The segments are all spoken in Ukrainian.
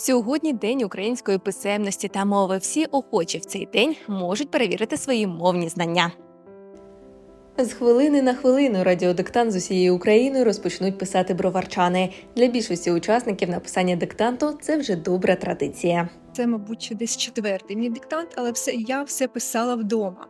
Сьогодні день української писемності та мови. Всі охочі в цей день можуть перевірити свої мовні знання. З хвилини на хвилину радіодиктант з усією Україною розпочнуть писати броварчани. Для більшості учасників написання диктанту це вже добра традиція. Це, мабуть, десь четвертий мій диктант, але все я все писала вдома.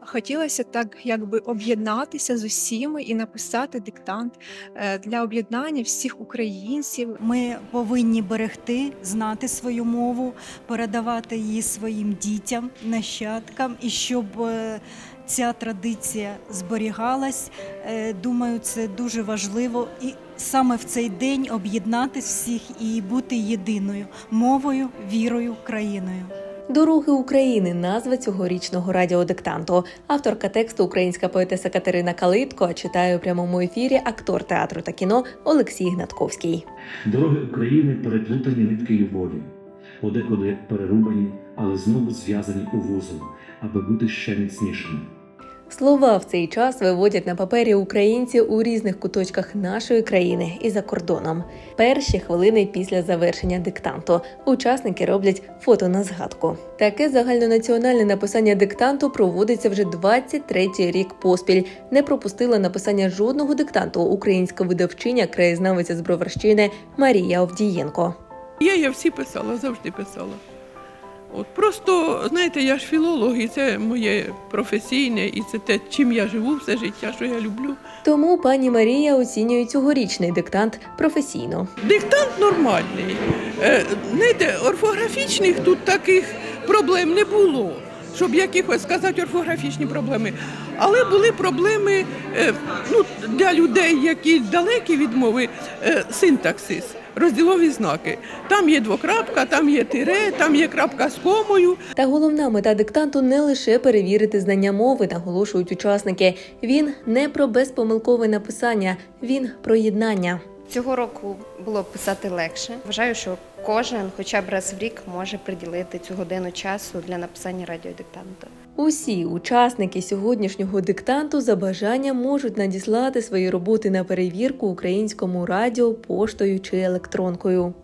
Хотілося так, якби об'єднатися з усіми і написати диктант е, для об'єднання всіх українців. Ми повинні берегти, знати свою мову, передавати її своїм дітям, нащадкам, і щоб е, ця традиція зберігалась. Е, Думаю, це дуже важливо і саме в цей день об'єднати всіх і бути єдиною мовою, вірою, країною. Дороги України назва цьогорічного радіодиктанту. Авторка тексту українська поетеса Катерина Калитко а читає у прямому ефірі актор театру та кіно Олексій Гнатковський. Дороги України переплутані нитки любові, подекуди перерубані, але знову зв'язані у вузол, аби бути ще міцнішими. Слова в цей час виводять на папері українці у різних куточках нашої країни і за кордоном. Перші хвилини після завершення диктанту учасники роблять фото на згадку. Таке загальнонаціональне написання диктанту проводиться вже 23-й рік поспіль. Не пропустила написання жодного диктанту українська видавчиня, краєзнавиця з Броварщини Марія Овдієнко. Я, я всі писала, завжди писала. От просто, знаєте, я ж філолог, і це моє професійне, і це те, чим я живу все життя, що я люблю. Тому пані Марія оцінює цьогорічний диктант професійно. Диктант нормальний. Е, знаєте, орфографічних тут таких проблем не було, щоб якихось сказати орфографічні проблеми. Але були проблеми е, ну, для людей, які далекі від мови, е, синтаксис. Розділові знаки. Там є двокрапка, там є тире, там є крапка з комою. Та головна мета диктанту не лише перевірити знання мови, наголошують учасники. Він не про безпомилкове написання, він про єднання. Цього року було писати легше. Вважаю, що кожен, хоча б раз в рік, може приділити цю годину часу для написання радіодиктанту. Усі учасники сьогоднішнього диктанту за бажанням можуть надіслати свої роботи на перевірку українському радіо, поштою чи електронкою.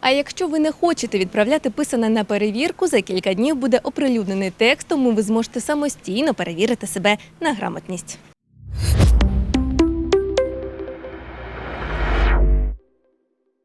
А якщо ви не хочете відправляти писане на перевірку, за кілька днів буде оприлюднений текст, тому ви зможете самостійно перевірити себе на грамотність.